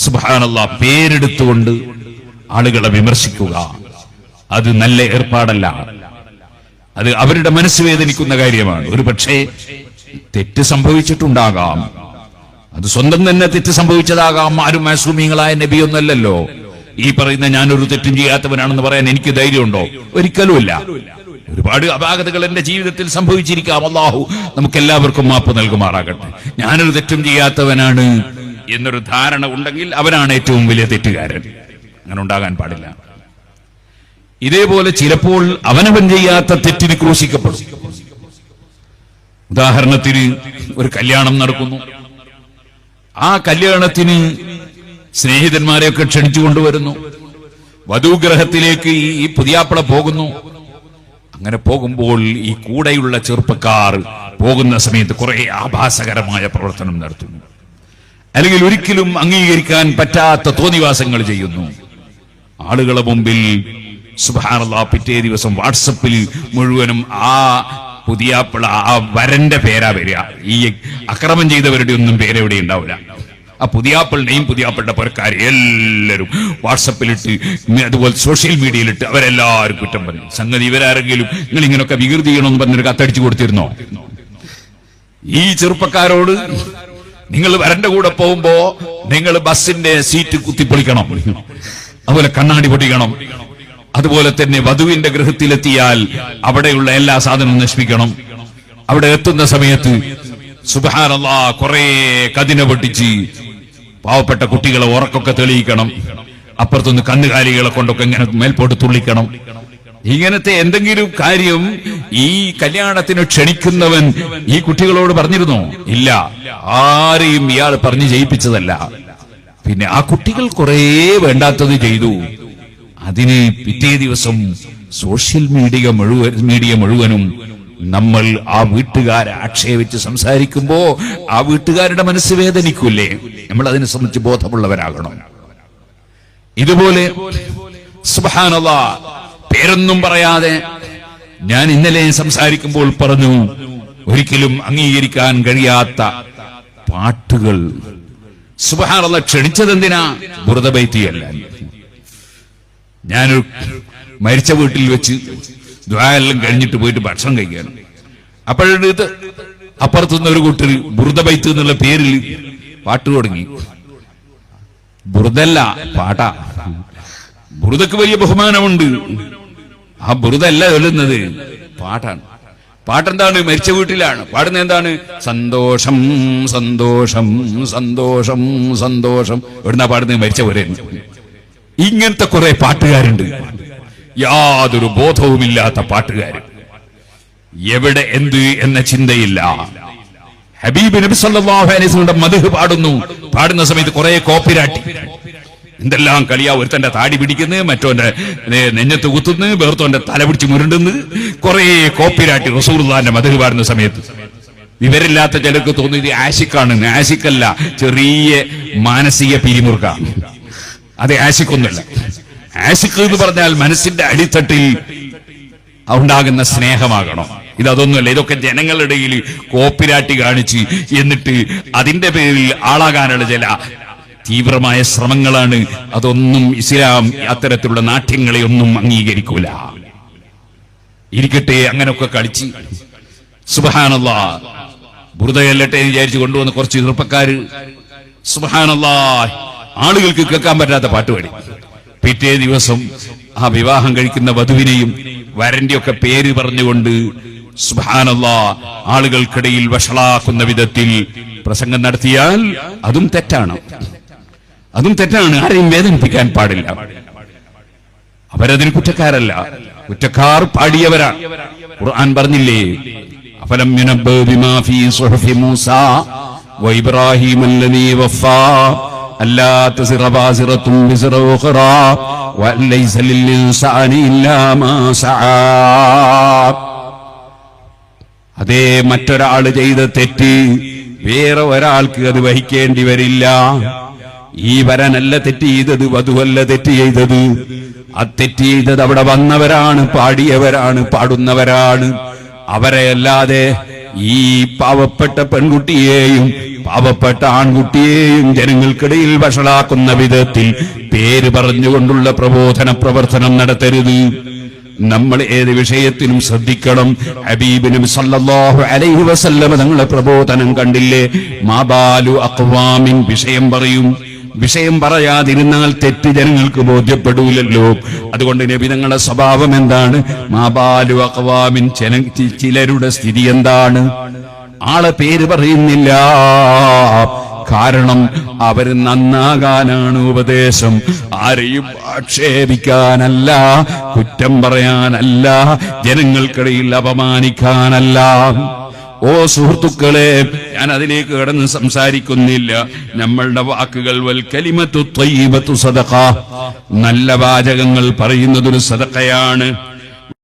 സുബാനല്ല പേരെടുത്തുകൊണ്ട് ആളുകളെ വിമർശിക്കുക. അത് നല്ല ഏർപ്പാടല്ല. അത് അവരുടെ മനസ്സ് വേദനിക്കുന്ന കാര്യമാണ്. ഒരു പക്ഷേ തെറ്റ് സംഭവിച്ചിട്ടുണ്ടാകാം. അത് സ്വന്തം തന്നെ തെറ്റ് സംഭവിച്ചതാകാം. ആരും മാസൂമിങ്ങളായ നബിയൊന്നല്ലല്ലോ. ഈ പറയുന്ന ഞാനൊരു തെറ്റും ചെയ്യാത്തവനാണെന്ന് പറയാൻ എനിക്ക് ധൈര്യമുണ്ടോ? ഒരിക്കലുമില്ല. ഒരുപാട് അപാകതകൾ എന്റെ ജീവിതത്തിൽ സംഭവിച്ചിരിക്കാം. അള്ളാഹു നമുക്ക് എല്ലാവർക്കും മാപ്പ് നൽകുമാറാകട്ടെ. ഞാനൊരു തെറ്റും ചെയ്യാത്തവനാണ്. എന്നൊരു ധാരണ ഉണ്ടെങ്കിൽ അവനാണ് ഏറ്റവും വലിയ തെറ്റുകാരൻ. അങ്ങനെ ഉണ്ടാകാൻ പാടില്ല. ഇതേപോലെ ചിലപ്പോൾ അവനവൻ ചെയ്യാത്ത തെറ്റിന് ക്രൂശിക്കപ്പെടും. ഉദാഹരണത്തിന് ഒരു കല്യാണം നടക്കുന്നു. ആ കല്യാണത്തിന് സ്നേഹിതന്മാരെയൊക്കെ ക്ഷണിച്ചു കൊണ്ടുവരുന്നു. വധുഗ്രഹത്തിലേക്ക് ഈ- പുതിയാപ്പിള പോകുന്നു. അങ്ങനെ പോകുമ്പോൾ ഈ കൂടെയുള്ള ചെറുപ്പക്കാർ പോകുന്ന സമയത്ത് കുറെ ആഭാസകരമായ പ്രവർത്തനം നടത്തുന്നു. അല്ലെങ്കിൽ ഒരിക്കലും അംഗീകരിക്കാൻ പറ്റാത്ത തോന്നിവാസങ്ങൾ ചെയ്യുന്നു. ആളുകളെ മുമ്പിൽ സുബാനല്ല പിറ്റേ ദിവസം വാട്സപ്പിൽ മുഴുവനും ആ പുതിയ ആ വരന്റെ പേരാ വരിക. ഈ അക്രമം ചെയ്തവരുടെ ഒന്നും പേരെവിടെ ഉണ്ടാവില്ല. ആ പുതിയാപ്പിളിനെയും പുതിയാപ്പിളുടെ പുരക്കാരെ എല്ലാവരും വാട്സപ്പിലിട്ട് അതുപോലെ സോഷ്യൽ മീഡിയയിലിട്ട് അവരെല്ലാവരും കുറ്റം പറഞ്ഞു. സംഗതി ഇവരാരെങ്കിലും നിങ്ങൾ ഇങ്ങനെയൊക്കെ വികൃതി ചെയ്യണമെന്ന് പറഞ്ഞൊരു കത്തടിച്ചു കൊടുത്തിരുന്നോ? ഈ ചെറുപ്പക്കാരോട് നിങ്ങൾ വരന്റെ കൂടെ പോകുമ്പോ നിങ്ങൾ ബസ്സിന്റെ സീറ്റ് കുത്തി പൊളിക്കണം അതുപോലെ കണ്ണാടി പൊടിക്കണം. അതുപോലെ തന്നെ വധുവിന്റെ ഗൃഹത്തിലെത്തിയാൽ അവിടെയുള്ള എല്ലാ സാധനവും നശിപ്പിക്കണം. അവിടെ എത്തുന്ന സമയത്ത് സുബാനല്ലാ കുറെ കതിന പൊട്ടിച്ച് പാവപ്പെട്ട കുട്ടികളെ ഉറക്കൊക്കെ തെളിയിക്കണം. അപ്പുറത്തുനിന്ന് കന്നുകാലികളെ കൊണ്ടൊക്കെ ഇങ്ങനെ മേൽപോട്ട് തുള്ളിക്കണം. ഇങ്ങനത്തെ എന്തെങ്കിലും കാര്യം ഈ കല്യാണത്തിന് ക്ഷണിക്കുന്നവൻ ഈ കുട്ടികളോട് പറഞ്ഞിരുന്നു? ഇല്ല. ആരെയും ഇയാൾ പറഞ്ഞു ജയിപ്പിച്ചതല്ല. പിന്നെ ആ കുട്ടികൾ കുറേ വേണ്ടാത്തത് ചെയ്തു. അതിനെ പിറ്റേ ദിവസം സോഷ്യൽ മീഡിയ മുഴുവൻ മീഡിയ മുഴുവനും നമ്മൾ ആ വീട്ടുകാരെ ആക്ഷേപിച്ച് സംസാരിക്കുമ്പോ ആ വീട്ടുകാരുടെ മനസ്സ് വേദനിക്കൂലേ നമ്മൾ അതിനെ സംബന്ധിച്ച് ബോധമുള്ളവരാകണം. ഇതുപോലെ സുബാനല്ല പേരൊന്നും പറയാതെ ഞാൻ ഇന്നലെ സംസാരിക്കുമ്പോൾ പറഞ്ഞു ഒരിക്കലും അംഗീകരിക്കാൻ കഴിയാത്ത പാട്ടുകൾ. സുബഹാനുള്ള ക്ഷണിച്ചതെന്തിനാ? ബുറദബൈത്തിയല്ല ഞാനൊരു മരിച്ച വീട്ടിൽ വെച്ച് ദ്വാരെല്ലാം കഴിഞ്ഞിട്ട് പോയിട്ട് ഭക്ഷണം കഴിക്കാനും അപ്പോഴത് അപ്പുറത്തുനിന്ന് ഒരു കൂട്ടർ ബുറുദബൈത്ത് എന്നുള്ള പേരിൽ പാട്ട് തുടങ്ങി. ബുറുദല്ല പാട്ടാ. ബുറുദക്ക് വലിയ ബഹുമാനമുണ്ട്. ആ ബുറുതല്ല ചൊല്ലുന്നത്. പാട്ടാണ്. പാട്ടെന്താണ്? മരിച്ച വീട്ടിലാണ്. പാടുന്ന എന്താണ്? സന്തോഷം സന്തോഷം സന്തോഷം സന്തോഷം. എവിടുന്നാ പാടുന്നത്? മരിച്ച പോലെ ഇങ്ങനത്തെ കുറെ പാട്ടുകാരുണ്ട്. യാതൊരു ബോധവുമില്ലാത്ത പാട്ടുകാർ എവിടെ എന്ത് എന്ന ചിന്തയില്ല. ഹബീബ് നബി വസല്ലം മദ്ഹ് പാടുന്നു. പാടുന്ന സമയത്ത് കുറെ കോപ്പിരാട്ടി. എന്തെല്ലാം കളിയാ ഒരുത്തന്റെ താടി പിടിക്കുന്നു മറ്റോന്റെ നെഞ്ഞത്ത് കുത്തുന്നു വേർത്തോന്റെ തല പിടിച്ച് മുരണ്ടുന്നു. കുറെ കോപ്പിരാട്ടി റസൂർദാന്റെ മദ്ഹ് പാടുന്ന സമയത്ത്. വിവരില്ലാത്ത ചിലർക്ക് തോന്നിയത് ആശിക്കാണ് ആശിക്കല്ല ചെറിയ മാനസിക പിരിമുറുക അത് ആശിക്കൊന്നുമല്ല ആശിക്ക് എന്ന് പറഞ്ഞാൽ മനസ്സിന്റെ അടിത്തട്ടിൽ ഉണ്ടാകുന്ന സ്നേഹമാകണം. ഇതൊന്നുമല്ല ഇതൊക്കെ ജനങ്ങളുടെ ഇടയിൽ കോപ്പിരാട്ടി കാണിച്ച് എന്നിട്ട് അതിന്റെ പേരിൽ ആളാകാനുള്ള ചില തീവ്രമായ ശ്രമങ്ങളാണ് അതൊന്നും ഇസ്ലാം അത്തരത്തിലുള്ള നാട്യങ്ങളെ ഒന്നും അംഗീകരിക്കൂല. ഇരിക്കട്ടെ അങ്ങനൊക്കെ കളിച്ച്. സുബാനുള്ള ബുറുതയല്ലട്ടെ എന്ന് വിചാരിച്ച് കൊണ്ടുവന്ന കുറച്ച് ചെറുപ്പക്കാര്. സുബാനുള്ള ആളുകൾക്ക് കേൾക്കാൻ പറ്റാത്ത പാട്ട് പാടി പിറ്റേ ദിവസം ആ വിവാഹം കഴിക്കുന്ന വധുവിനെയും വരന്റെയൊക്കെ പേര് പറഞ്ഞുകൊണ്ട് സുബഹാനല്ലാ ആളുകൾക്കിടയിൽ വഷളാക്കുന്ന വിധത്തിൽ പ്രസംഗം നടത്തിയാൽ അതും തെറ്റാണ്. അതും തെറ്റാണ്. ആരെയും വേദനിപ്പിക്കാൻ പാടില്ല. അവരതിന് കുറ്റക്കാരല്ല. കുറ്റക്കാർ പാടിയവരാണ്. ഖുർആൻ പറഞ്ഞില്ലേ? അഫലം മൂസ അതേ മറ്റൊരാൾ ചെയ്ത തെറ്റ് വേറെ ഒരാൾക്ക് അത് വഹിക്കേണ്ടി വരില്ല. ഈ വരനല്ല തെറ്റ് ചെയ്തത് വധുവല്ല തെറ്റ് ചെയ്തത്. ആ തെറ്റ് ചെയ്തത് അവിടെ വന്നവരാണ് പാടിയവരാണ് പാടുന്നവരാണ്. അവരെ അല്ലാതെ ഈ പാവപ്പെട്ട പെൺകുട്ടിയെയും പാവപ്പെട്ട ആൺകുട്ടിയെയും ജനങ്ങൾക്കിടയിൽ വഷളാക്കുന്ന വിധത്തിൽ പേര് പറഞ്ഞുകൊണ്ടുള്ള പ്രബോധന പ്രവർത്തനം നടത്തരുത്. നമ്മൾ ഏത് വിഷയത്തിനും ശ്രദ്ധിക്കണം. ഹബീബിനും സല്ലല്ലാഹു അലൈഹി വസല്ലമ തങ്ങളെ പ്രബോധനം കണ്ടില്ലേ? മാബാലു അക്വാമിൻ വിഷയം പറയും. വിഷയം പറയാതിരുന്നാൽ തെറ്റ് ജനങ്ങൾക്ക് ബോധ്യപ്പെടൂലല്ലോ. അതുകൊണ്ട് നബി തങ്ങളുടെ സ്വഭാവം എന്താണ്? മാബാലു അക്വാമിൻ ചിലരുടെ സ്ഥിതി എന്താണ്? ആളെ പേര് പറയുന്നില്ല. കാരണം അവർ നന്നാകാനാണ് ഉപദേശം. ആരെയും ആക്ഷേപിക്കാനല്ല കുറ്റം പറയാനല്ല ജനങ്ങൾക്കിടയിൽ അപമാനിക്കാനല്ല. ഓ സുഹൃത്തുക്കളെ ഞാൻ അതിലേക്ക് കടന്ന് സംസാരിക്കുന്നില്ല. നമ്മളുടെ വാക്കുകൾ വൽ കലിമത്തു സദഖ. നല്ല വാചകങ്ങൾ പറയുന്നതൊരു സദഖയാണ്.